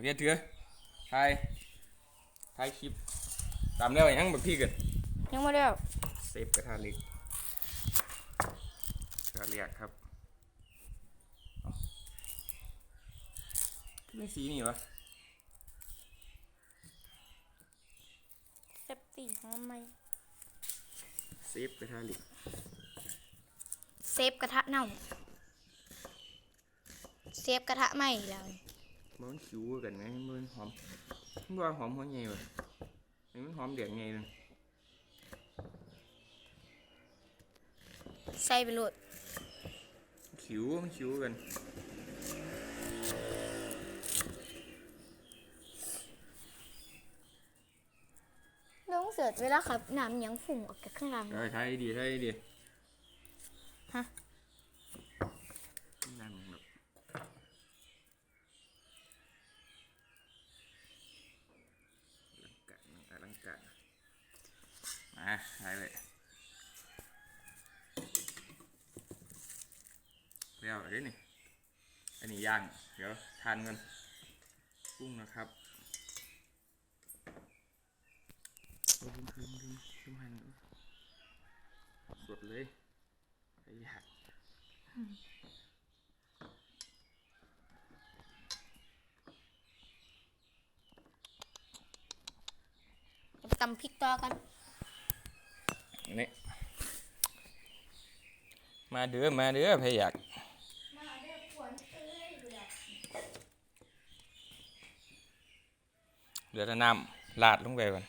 โอเคถือถ่ายถ่ายคลิป ตามแล้วยังแบบพี่กันยังไม่ได้เอาเซฟกระทะเหล็กกระเรียกครับเอาไม่สีนี่วะเซฟตี้หอมไหมเซฟกระทะเหล็กเซฟกระทะเน่าเซฟกระทะไหมแล้ว มันคิวกันไหมมันหอมมันว่าหอมหัวใหญ่วะอันนี้มันหอมเดือดไงนึงใส่ไปโหลดคิวมันคิวกันน้องเสิร์ชเวลาขับน้ำยังฝุ่งออกจากข้างหลังเออใช่ดีใช่ดีฮะ นั่นแบบอลัง การอลังการมาใช่เลยเรียวอะไรนี่อันนี้ย่าง เดี๋ยวทานกันกุ้งนะครับโอ้ลืมลืมลืมลืมหันสดเลยไอ้หัก เดี๋ยวไป ตำพริกต่อกันนี่มาเด้อมาเด้อพะอยากเดี๋ยวจะนำลาดลงไปก่อน